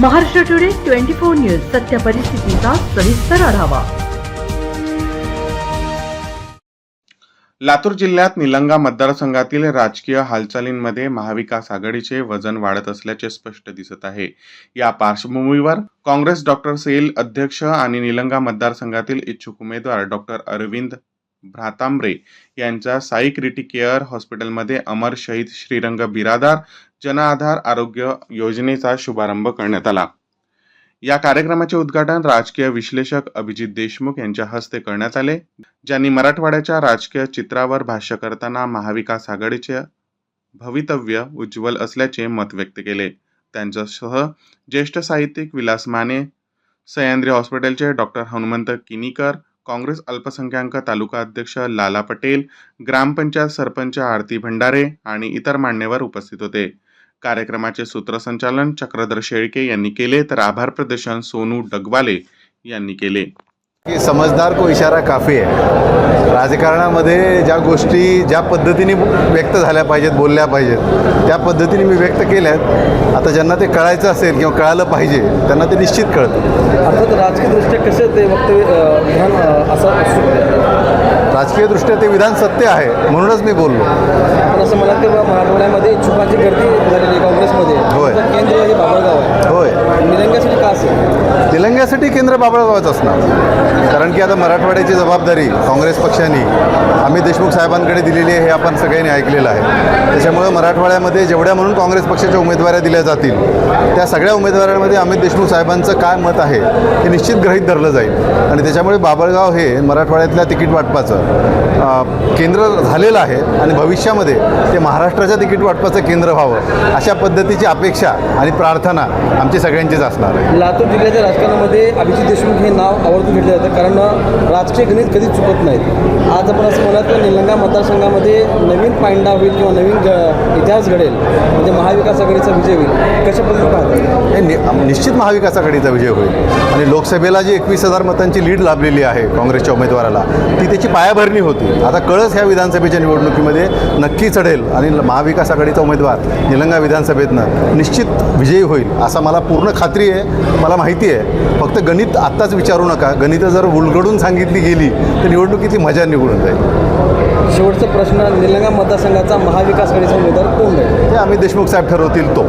Maharashtra today twenty four news सत्य परिस्थितीचा सविस्तर आढावा. लातूर जिल्ह्यात निलंगा मतदारसंघातील राजकीय हालचालींमध्ये महाविकास आघाडीचे वजन वाढत असल्याचे स्पष्ट दिसत आहे. या पार्श्वभूमीवर काँग्रेस डॉक्टर सेल अध्यक्ष आणि निलंगा मतदारसंघातील इच्छुक उमेदवार डॉक्टर अरविंद भ्रातांबरे यांचा साई क्रिटिकेअर हॉस्पिटलमध्ये अमर शहीद श्रीरंग बिरादार जनआधार आरोग्य योजनेचा शुभारंभ करण्यात आला. या कार्यक्रमाचे उद्घाटन राजकीय विश्लेषक अभिजित देशमुख यांच्या हस्ते करण्यात आले. ज्यांनी मराठवाड्याच्या राजकीय चित्रावर भाष्य करताना महाविकास आघाडीचे भवितव्य उज्ज्वल असल्याचे मत व्यक्त केले. त्यांच्यासह ज्येष्ठ साहित्यिक विलास माने सह्याद्री हॉस्पिटलचे डॉक्टर हनुमंत किनीकर काँग्रेस अल्पसंख्याक तालुका अध्यक्ष लाला पटेल ग्रामपंचायत सरपंच आरती भंडारे आणि इतर मान्यवर उपस्थित होते. कार्यक्रमाचे सूत्रसंचालन चक्रधर शेळके यांनी केले तर आभार प्रदर्शन सोनू डगवाले यांनी केले. की समजदार को इशारा काफी आहे. राजकारणामध्ये ज्या गोष्टी ज्या पद्धतीने व्यक्त झाल्या पाहिजेत बोलल्या पाहिजेत त्या पद्धतीने मी व्यक्त केल्यात आता ज्यांना ते कळायचं असेल किंवा कळालं पाहिजे त्यांना ते निश्चित कळतं. अर्थात राजकीयदृष्ट्या कसं ते वक्तव्य असं. राजकीयदृष्ट्या ते विधान सत्य आहे म्हणूनच मी बोललो. असं की बा मराठवाड्यामध्ये इच्छुकांची गर्दी झालेली काँग्रेसमध्ये. होय. तर केंद्र हे बाबळगाव का असेल? तेलंग्यासाठी केंद्र बाबळगावच असणार. कारण की आता मराठवाड्याची जबाबदारी काँग्रेस पक्षाने अमित देशमुख साहेबांकडे दिलेली आहे हे आपण सगळ्यांनी ऐकलेलं आहे. त्याच्यामुळं मराठवाड्यामध्ये जेवढ्या म्हणून काँग्रेस पक्षाच्या उमेदवाऱ्या दिल्या जातील त्या सगळ्या उमेदवारांमध्ये अमित देशमुख साहेबांचं काय मत आहे हे निश्चित ग्रहित धरलं जाईल. आणि त्याच्यामुळे बाबळगाव हे मराठवाड्यातल्या तिकीट वाटपाचं केंद्र झालेलं आहे आणि भविष्यामध्ये ते महाराष्ट्राच्या तिकीट वाटपाचं केंद्र व्हावं अशा पद्धतीची अपेक्षा आणि प्रार्थना आमची सगळ्यांचीच असणार आहे. लातूर जिल्ह्याच्या राजकारणामध्ये अभिजित देशमुख हे नाव आवर्जून घेतलं जातं. कारण राजकीय गणित कधीच चुकत नाहीत. आज आपण असं म्हणत की निलंगा मतदारसंघामध्ये नवीन पायंडा होईल किंवा नवीन ग इतिहास घडेल म्हणजे महाविकास आघाडीचा विजय होईल. कशा पद्धतीने पाहतात हे नि निश्चित महाविकास आघाडीचा विजय होईल. आणि लोकसभेला जी एकवीस हजार मतांची लीड लाभलेली आहे काँग्रेसच्या उमेदवाराला ती त्याची पायाभरणी होती. आता कळस ह्या विधानसभेच्या निवडणुकीमध्ये नक्की चढेल आणि महाविकास आघाडीचा उमेदवार निलंगा विधानसभेतनं निश्चित विजयी होईल असा मला पूर्ण खात्री आहे. मला माहिती आहे फक्त गणित आत्ताच विचारू नका. गणितं जर उलगडून सांगितली गेली तर निवडणुकीची मजा निघून जाईल. शेवटचा प्रश्न निलंगा मतदारसंघाचा महाविकास आघाडीचा उमेदवार कोण राहील? ते अमित देशमुख साहेब ठरवतील तो.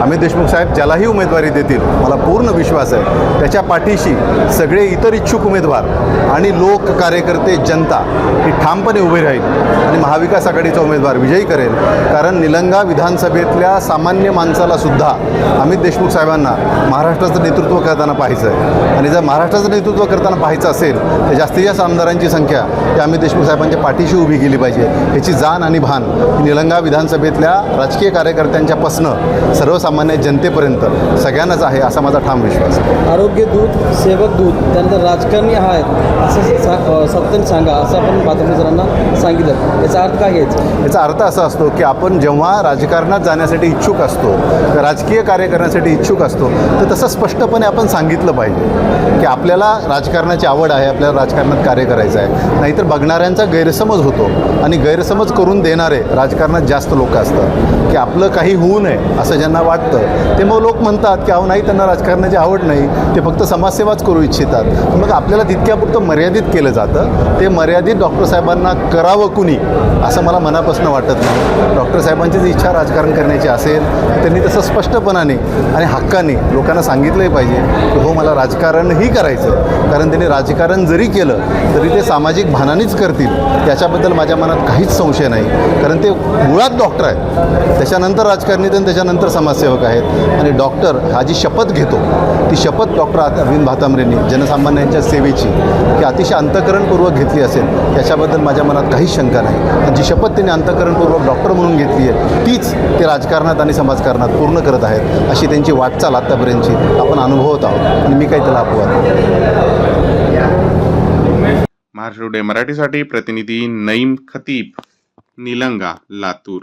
अमित देशमुख साहेब ज्यालाही उमेदवारी देतील मला पूर्ण विश्वास आहे. त्याच्या पाठीशी सगळे इतर इच्छुक उमेदवार आणि लोक कार्यकर्ते जनता ही ठामपणे उभी राहील आणि महाविकास आघाडीचा उमेदवार विजयी करेल. कारण निलंगा विधानसभेतल्या सामान्य माणसाला सुद्धा अमित देशमुख साहेबांना महाराष्ट्राचं नेतृत्व करताना पाहायचं आहे. आणि जर महाराष्ट्राचं नेतृत्व करताना पाहायचं असेल तर जास्तीत जास्त आमदारांची संख्या ही अमित देशमुख साहेबांच्या पाठीशी उभी केली पाहिजे. ह्याची जाण आणि भान निलंगा विधानसभेतल्या राजकीय कार्यकर्त्यांच्यापासनं सर्वसामान्य जनतेपर्यंत सगळ्यांनाच आहे असा माझा ठाम विश्वास. आहे आरोग्य दूत सेवक दूत त्यानंतर राजकारणी आहेत असं सा अ, सत्याने सांगा असं आपण बातमीदारांना सांगितलं. याचा अर्थ काय घ्यायचा याचा अर्थ असा असतो की आपण जेव्हा राजकारणात जाण्यासाठी इच्छुक असतो राजकीय कार्य करण्यासाठी इच्छुक असतो तर तसं स्पष्टपणे आपण सांगितलं पाहिजे की आपल्याला राजकारणाची आवड आहे आपल्याला राजकारणात कार्य करायचं आहे. नाहीतर बघणाऱ्यांचा गैरसमज होतो आणि गैरसमज करून देणारे राजकारणात जास्त लोक असतात. की आपलं काही होऊ नये असं ज्यांना लागतं. ते मग लोक म्हणतात की अहो नाही त्यांना राजकारणाची आवड नाही. ते फक्त समाजसेवाच करू इच्छितात. मग आपल्याला तितक्यापुरतं मर्यादित केलं जातं. ते मर्यादित डॉक्टर साहेबांना करावं कुणी? असं मला मनापासून वाटत नाही. डॉक्टर साहेबांची जी इच्छा राजकारण करण्याची असेल त्यांनी तसं स्पष्टपणाने आणि हक्काने लोकांना सांगितलंही पाहिजे की हो मला राजकारणही करायचं आहे कारण त्यांनी राजकारण जरी केलं तरी ते सामाजिक भानानेच करतील. त्याच्याबद्दल माझ्या मनात काहीच संशय नाही. कारण ते मुळात डॉक्टर आहेत. त्याच्यानंतर राजकारणी आणि त्याच्यानंतर समाजसेवक आहेत आणि डॉक्टर हा जी शपथ घेतो ती शपथ डॉक्टर अरविंद भातांबरेंनी जनसामान्यांच्या सेवेची की अतिशय अंतकरणपूर्वक घेतली असेल त्याच्याबद्दल माझ्या मनात काहीच शंका नाही. आणि जी शपथ त्यांनी अंतकरणपूर्वक डॉक्टर म्हणून घेतली आहे तीच ते राजकारणात आणि समाजकारणात पूर्ण करत आहेत अशी त्यांची वाटचाल आत्तापर्यंतची आपण अनुभवत आहोत. आणि मी काही त्याला अपवाद महाराष्ट्र डे मराठीसाठी प्रतिनिधी नईम खतीब निलंगा लातूर.